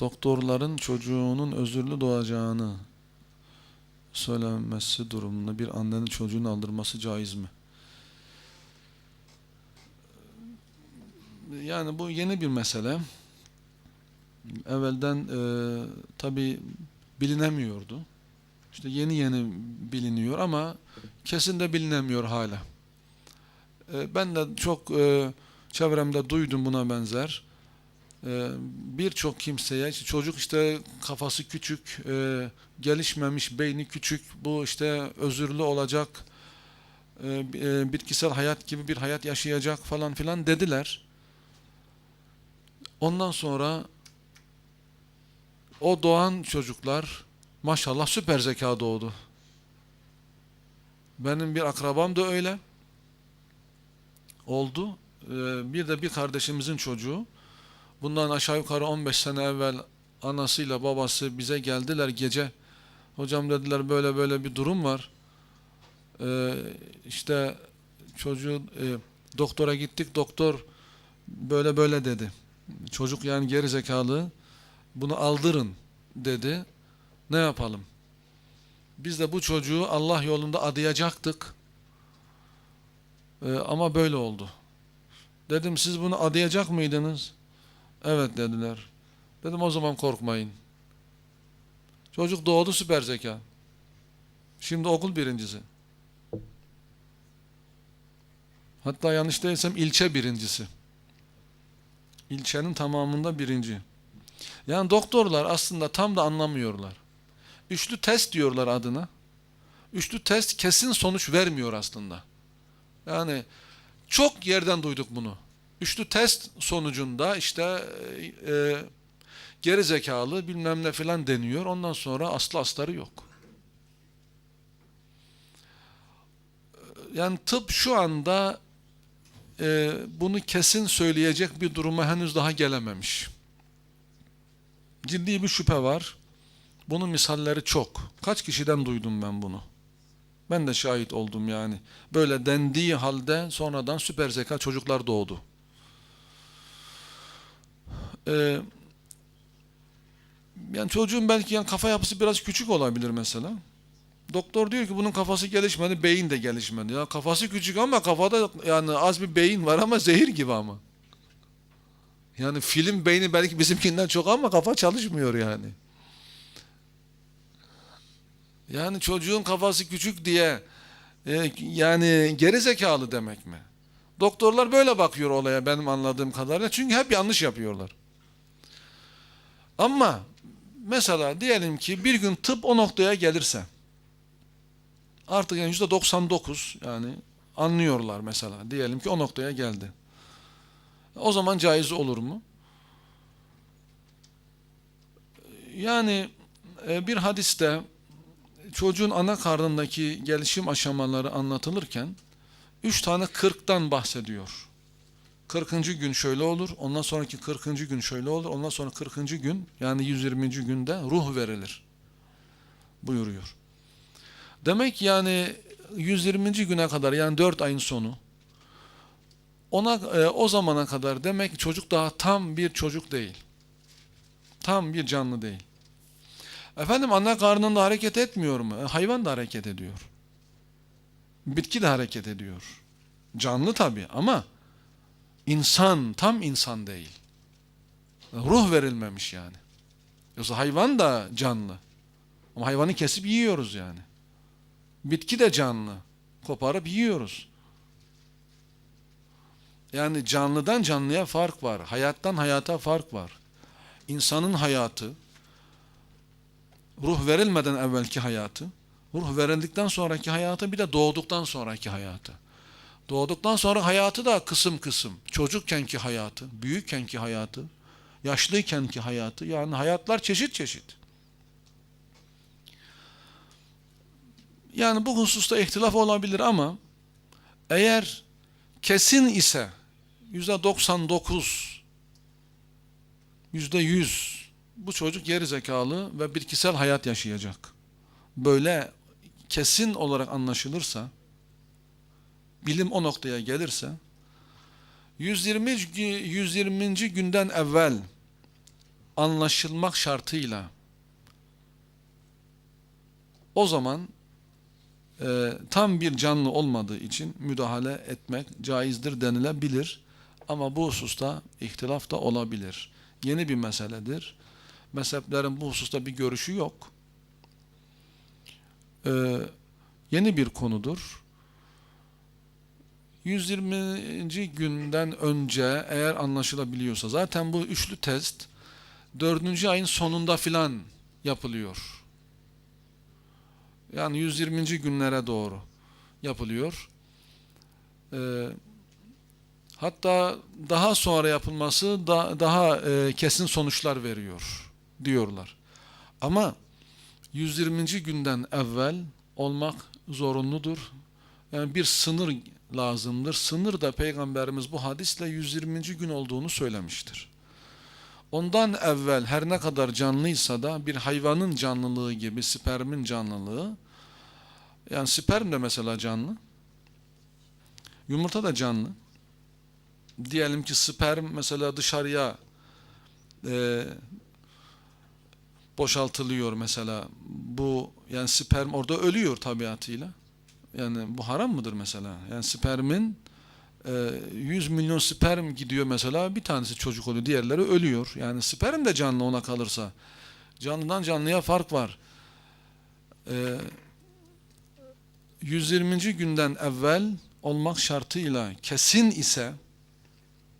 doktorların çocuğunun özürlü doğacağını söylenmesi durumunda bir annenin çocuğunu aldırması caiz mi? Yani bu yeni bir mesele. Evvelden e, tabi bilinemiyordu. İşte yeni yeni biliniyor ama kesin de bilinemiyor hala. E, ben de çok e, çevremde duydum buna benzer. E, Birçok kimseye çocuk işte kafası küçük, e, gelişmemiş, beyni küçük, bu işte özürlü olacak, e, e, bitkisel hayat gibi bir hayat yaşayacak falan filan dediler. Ondan sonra o doğan çocuklar maşallah süper zeka doğdu. Benim bir akrabam da öyle oldu. Ee, Bir de bir kardeşimizin çocuğu. Bundan aşağı yukarı 15 sene evvel anasıyla babası bize geldiler gece. Hocam dediler böyle böyle bir durum var. Ee, işte çocuğu e, doktora gittik. Doktor böyle böyle dedi. Çocuk yani geri zekalı. Bunu aldırın dedi. Ne yapalım? Biz de bu çocuğu Allah yolunda adayacaktık. Ee, ama böyle oldu. Dedim siz bunu adayacak mıydınız? Evet dediler. Dedim o zaman korkmayın. Çocuk doğdu süper zeka. Şimdi okul birincisi. Hatta yanlış değilsem ilçe birincisi. İlçenin tamamında birinci. Yani doktorlar aslında tam da anlamıyorlar. Üçlü test diyorlar adına. Üçlü test kesin sonuç vermiyor aslında. Yani çok yerden duyduk bunu. Üçlü test sonucunda işte e, e, geri zekalı bilmem ne filan deniyor. Ondan sonra aslı astarı yok. Yani tıp şu anda e, bunu kesin söyleyecek bir duruma henüz daha gelememiş. Ciddi bir şüphe var. Bunun misalleri çok. Kaç kişiden duydum ben bunu. Ben de şahit oldum yani. Böyle dendiği halde sonradan süper zeka çocuklar doğdu. Ee, yani çocuğun belki yani kafa yapısı biraz küçük olabilir mesela. Doktor diyor ki bunun kafası gelişmedi, beyin de gelişmedi. Ya kafası küçük ama kafada yani az bir beyin var ama zehir gibi ama. Yani film beyni belki bizimkinden çok ama kafa çalışmıyor yani. Yani çocuğun kafası küçük diye e, yani geri zekalı demek mi? Doktorlar böyle bakıyor olaya benim anladığım kadarıyla. Çünkü hep yanlış yapıyorlar. Ama mesela diyelim ki bir gün tıp o noktaya gelirse artık yani yüzde 99 yani anlıyorlar mesela. Diyelim ki o noktaya geldi. O zaman caiz olur mu? Yani e, bir hadiste çocuğun ana karnındaki gelişim aşamaları anlatılırken üç tane kırktan bahsediyor. 40. gün şöyle olur, ondan sonraki 40. gün şöyle olur, ondan sonra 40. gün yani 120. günde ruh verilir buyuruyor. Demek yani 120. güne kadar yani 4 ayın sonu ona e, o zamana kadar demek çocuk daha tam bir çocuk değil. Tam bir canlı değil. Efendim anne karnında hareket etmiyor mu? E, hayvan da hareket ediyor. Bitki de hareket ediyor. Canlı tabi ama insan tam insan değil. Ruh verilmemiş yani. Yoksa hayvan da canlı. Ama hayvanı kesip yiyoruz yani. Bitki de canlı. Koparıp yiyoruz. Yani canlıdan canlıya fark var. Hayattan hayata fark var. İnsanın hayatı, ruh verilmeden evvelki hayatı, ruh verildikten sonraki hayatı bir de doğduktan sonraki hayatı. Doğduktan sonra hayatı da kısım kısım. Çocukkenki hayatı, büyükkenki hayatı, yaşlıykenki hayatı. Yani hayatlar çeşit çeşit. Yani bu hususta ihtilaf olabilir ama eğer kesin ise yüzde 99 yüzde 100 bu çocuk geri zekalı ve bitkisel hayat yaşayacak. Böyle kesin olarak anlaşılırsa bilim o noktaya gelirse 120 120. günden evvel anlaşılmak şartıyla o zaman e, tam bir canlı olmadığı için müdahale etmek caizdir denilebilir. Ama bu hususta ihtilaf da olabilir. Yeni bir meseledir. Mezheplerin bu hususta bir görüşü yok. Ee, yeni bir konudur. 120. günden önce eğer anlaşılabiliyorsa zaten bu üçlü test 4. ayın sonunda filan yapılıyor. Yani 120. günlere doğru yapılıyor. Ee, hatta daha sonra yapılması da, daha e, kesin sonuçlar veriyor diyorlar. Ama 120. günden evvel olmak zorunludur. Yani bir sınır lazımdır. Sınır da Peygamberimiz bu hadisle 120. gün olduğunu söylemiştir. Ondan evvel her ne kadar canlıysa da bir hayvanın canlılığı gibi spermin canlılığı yani sperm de mesela canlı. Yumurta da canlı. Diyelim ki sperm mesela dışarıya e, boşaltılıyor mesela. Bu yani sperm orada ölüyor tabiatıyla. Yani bu haram mıdır mesela? Yani spermin e, 100 milyon sperm gidiyor mesela bir tanesi çocuk oluyor diğerleri ölüyor. Yani sperm de canlı ona kalırsa. Canlıdan canlıya fark var. E, 120. günden evvel olmak şartıyla kesin ise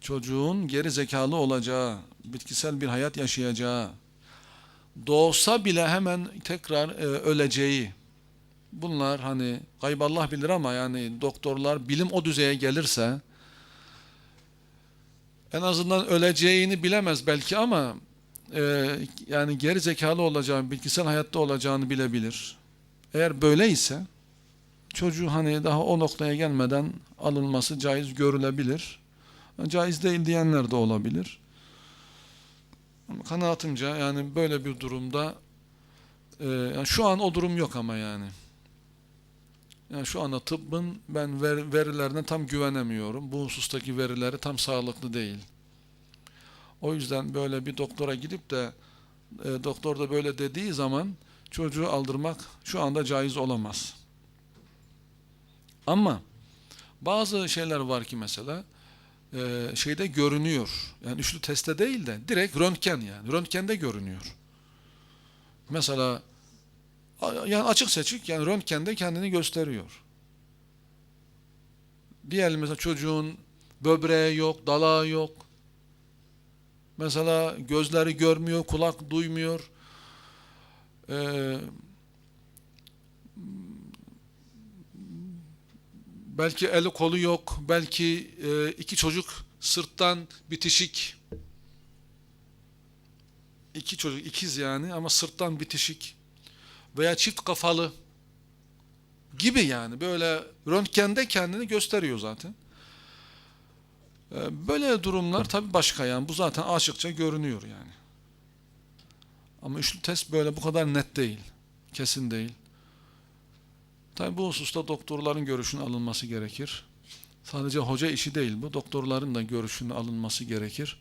çocuğun geri zekalı olacağı, bitkisel bir hayat yaşayacağı, doğsa bile hemen tekrar e, öleceği, bunlar hani gayballah bilir ama yani doktorlar bilim o düzeye gelirse en azından öleceğini bilemez belki ama e, yani geri zekalı olacağını, bitkisel hayatta olacağını bilebilir. Eğer böyle ise çocuğu hani daha o noktaya gelmeden alınması caiz görülebilir. Caiz değil diyenler de olabilir. Ama kanaatimce yani böyle bir durumda e, şu an o durum yok ama yani. Yani şu anda tıbbın ben ver, verilerine tam güvenemiyorum. Bu husustaki verileri tam sağlıklı değil. O yüzden böyle bir doktora gidip de e, doktor da böyle dediği zaman çocuğu aldırmak şu anda caiz olamaz. Ama bazı şeyler var ki mesela e, şeyde görünüyor. Yani üçlü teste değil de direkt röntgen yani. Röntgende görünüyor. Mesela yani açık seçik yani röntgende kendini gösteriyor. Diyelim mesela çocuğun böbreği yok, dalağı yok. Mesela gözleri görmüyor, kulak duymuyor. Ee, belki eli kolu yok, belki e, iki çocuk sırttan bitişik. İki çocuk, ikiz yani ama sırttan bitişik. Veya çift kafalı gibi yani böyle röntgende kendini gösteriyor zaten. E, böyle durumlar tabi başka yani bu zaten açıkça görünüyor yani. Ama üçlü test böyle bu kadar net değil, kesin değil. Tabi bu hususta doktorların görüşünün alınması gerekir. Sadece hoca işi değil bu. Doktorların da görüşünün alınması gerekir.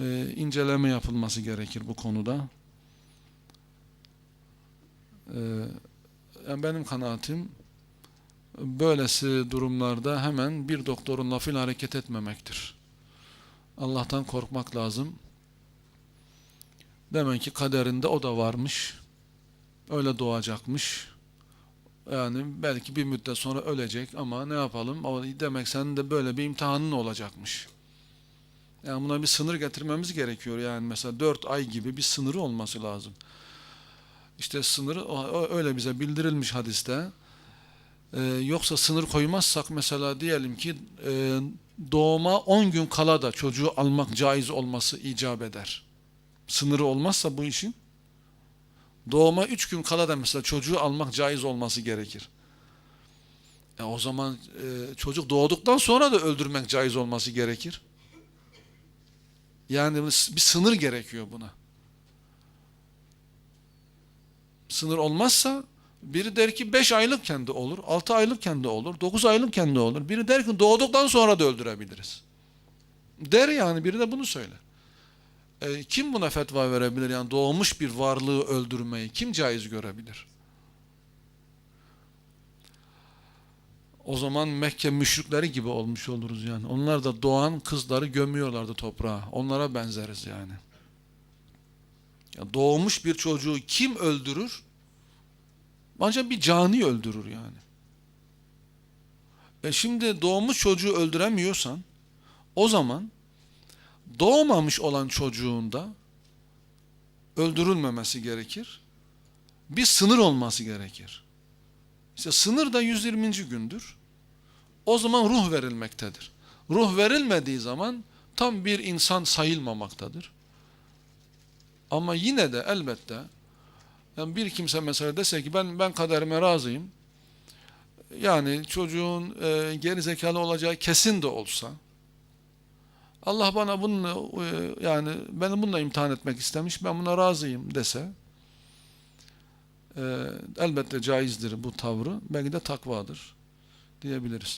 Ee, inceleme yapılması gerekir bu konuda. Ee, yani benim kanaatim böylesi durumlarda hemen bir doktorun lafıyla hareket etmemektir. Allah'tan korkmak lazım. Demek ki kaderinde o da varmış. Öyle doğacakmış. Yani belki bir müddet sonra ölecek ama ne yapalım? Demek senin de böyle bir imtihanın olacakmış. Yani buna bir sınır getirmemiz gerekiyor. Yani mesela dört ay gibi bir sınırı olması lazım. İşte sınırı öyle bize bildirilmiş hadiste. Ee, yoksa sınır koymazsak mesela diyelim ki e, doğuma 10 gün kala da çocuğu almak caiz olması icap eder. Sınırı olmazsa bu işin Doğuma üç gün kala da mesela çocuğu almak caiz olması gerekir. E o zaman e, çocuk doğduktan sonra da öldürmek caiz olması gerekir. Yani bir sınır gerekiyor buna. Sınır olmazsa biri der ki 5 aylık kendi olur, 6 aylık kendi olur, 9 aylık kendi olur. Biri der ki doğduktan sonra da öldürebiliriz. Der yani biri de bunu söyler. E, kim buna fetva verebilir? Yani doğmuş bir varlığı öldürmeyi kim caiz görebilir? O zaman Mekke müşrikleri gibi olmuş oluruz yani. Onlar da doğan kızları gömüyorlardı toprağa. Onlara benzeriz yani. Ya doğmuş bir çocuğu kim öldürür? Ancak bir cani öldürür yani. E şimdi doğmuş çocuğu öldüremiyorsan o zaman doğmamış olan çocuğun da öldürülmemesi gerekir. Bir sınır olması gerekir. İşte sınır da 120. gündür. O zaman ruh verilmektedir. Ruh verilmediği zaman tam bir insan sayılmamaktadır. Ama yine de elbette yani bir kimse mesela dese ki ben ben kaderime razıyım. Yani çocuğun e, geri zekalı olacağı kesin de olsa Allah bana bununla e, yani beni bununla imtihan etmek istemiş ben buna razıyım dese e, elbette caizdir bu tavrı belki de takvadır diyebiliriz.